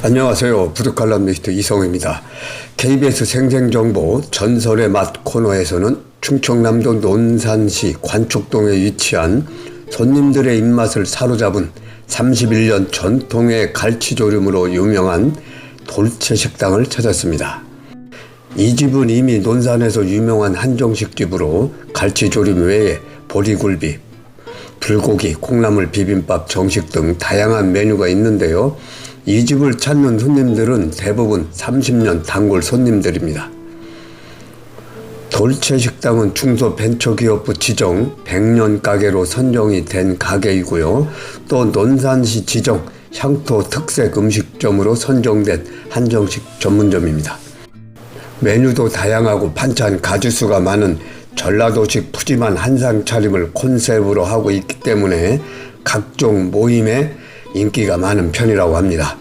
안녕하세요. 부득칼럼니스트 이성입니다. KBS 생생정보 전설의 맛 코너에서는 충청남도 논산시 관촉동에 위치한 손님들의 입맛을 사로잡은 31년 전통의 갈치조림으로 유명한 돌체 식당을 찾았습니다. 이 집은 이미 논산에서 유명한 한정식 집으로 갈치조림 외에 보리굴비, 불고기, 콩나물 비빔밥, 정식 등 다양한 메뉴가 있는데요. 이 집을 찾는 손님들은 대부분 30년 단골 손님들입니다. 돌체 식당은 중소 벤처기업부 지정 100년 가게로 선정이 된 가게이고요. 또 논산시 지정 향토 특색 음식점으로 선정된 한정식 전문점입니다. 메뉴도 다양하고 반찬 가짓수가 많은 전라도식 푸짐한 한상 차림을 콘셉트로 하고 있기 때문에 각종 모임에 인기가 많은 편이라고 합니다.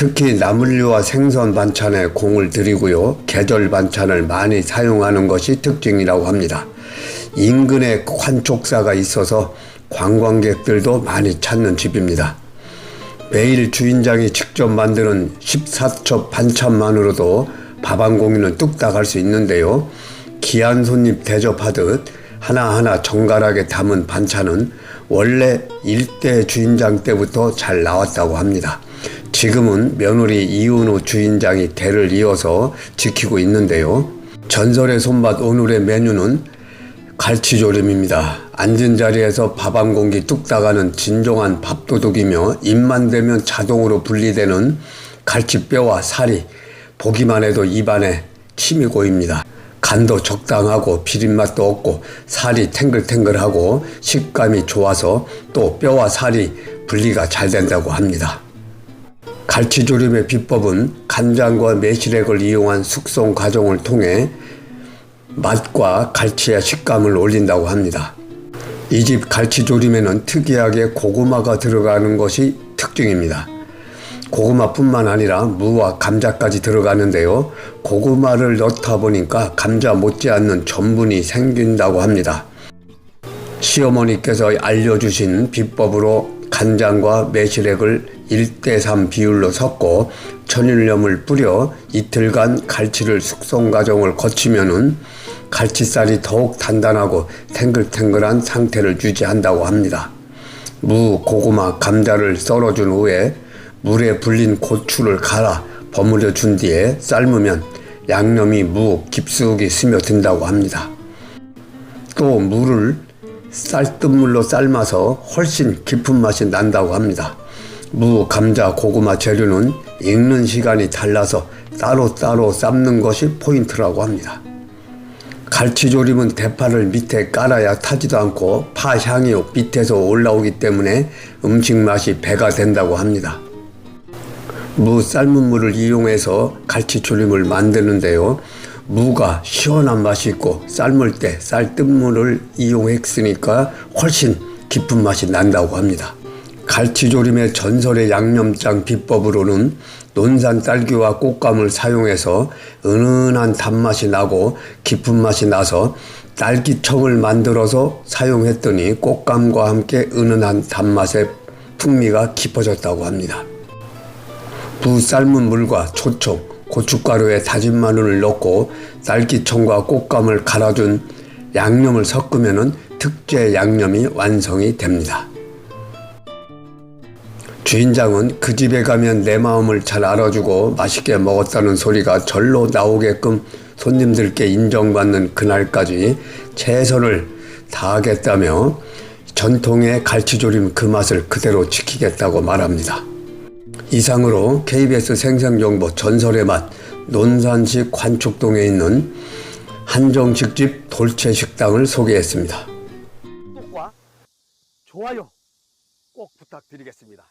특히 나물류와 생선 반찬에 공을 들이고요. 계절 반찬을 많이 사용하는 것이 특징이라고 합니다. 인근에 관촉사가 있어서 관광객들도 많이 찾는 집입니다. 매일 주인장이 직접 만드는 14첩 반찬만으로도 밥 한 공기는 뚝딱 할 수 있는데요. 귀한 손님 대접하듯 하나하나 정갈하게 담은 반찬은 원래 일대 주인장 때부터 잘 나왔다고 합니다. 지금은 며느리 이은호 주인장이 대를 이어서 지키고 있는데요. 전설의 손맛 오늘의 메뉴는 갈치조림입니다. 앉은 자리에서 밥 한 공기 뚝딱 하는 진정한 밥도둑이며 입만 대면 자동으로 분리되는 갈치뼈와 살이 보기만 해도 입안에 침이 고입니다. 간도 적당하고 비린맛도 없고 살이 탱글탱글하고 식감이 좋아서 또 뼈와 살이 분리가 잘 된다고 합니다. 갈치조림의 비법은 간장과 매실액을 이용한 숙성 과정을 통해 맛과 갈치의 식감을 올린다고 합니다. 이 집 갈치조림에는 특이하게 고구마가 들어가는 것이 특징입니다. 고구마뿐만 아니라 무와 감자까지 들어가는데요. 고구마를 넣다 보니까 감자 못지않는 전분이 생긴다고 합니다. 시어머니께서 알려주신 비법으로 간장과 매실액을 1대3 비율로 섞고 천일염을 뿌려 이틀간 갈치를 숙성 과정을 거치면은 갈치살이 더욱 단단하고 탱글탱글한 상태를 유지한다고 합니다. 무, 고구마, 감자를 썰어준 후에 물에 불린 고추를 갈아 버무려 준 뒤에 삶으면 양념이 무 깊숙이 스며든다고 합니다. 또 물을 쌀뜨물로 삶아서 훨씬 깊은 맛이 난다고 합니다. 무, 감자, 고구마 재료는 익는 시간이 달라서 따로따로 삶는 것이 포인트라고 합니다. 갈치조림은 대파를 밑에 깔아야 타지도 않고 파 향이 밑에서 올라오기 때문에 음식 맛이 배가 된다고 합니다. 무 삶은 물을 이용해서 갈치조림을 만드는데요. 무가 시원한 맛이 있고 삶을 때 쌀뜨물을 이용했으니까 훨씬 깊은 맛이 난다고 합니다. 갈치조림의 전설의 양념장 비법으로는 논산 딸기와 꽃감을 사용해서 은은한 단맛이 나고 깊은 맛이 나서 딸기청을 만들어서 사용했더니 꽃감과 함께 은은한 단맛의 풍미가 깊어졌다고 합니다. 부 삶은 물과 초청, 고춧가루에 다진 마늘을 넣고 딸기청과 꽃감을 갈아준 양념을 섞으면 특제 양념이 완성이 됩니다. 주인장은 그 집에 가면 내 마음을 잘 알아주고 맛있게 먹었다는 소리가 절로 나오게끔 손님들께 인정받는 그날까지 최선을 다하겠다며 전통의 갈치조림 그 맛을 그대로 지키겠다고 말합니다. 이상으로 KBS 생생정보 전설의 맛 논산시 관촉동에 있는 한정식집 돌체 식당을 소개했습니다. 구독과 좋아요 꼭 부탁드리겠습니다.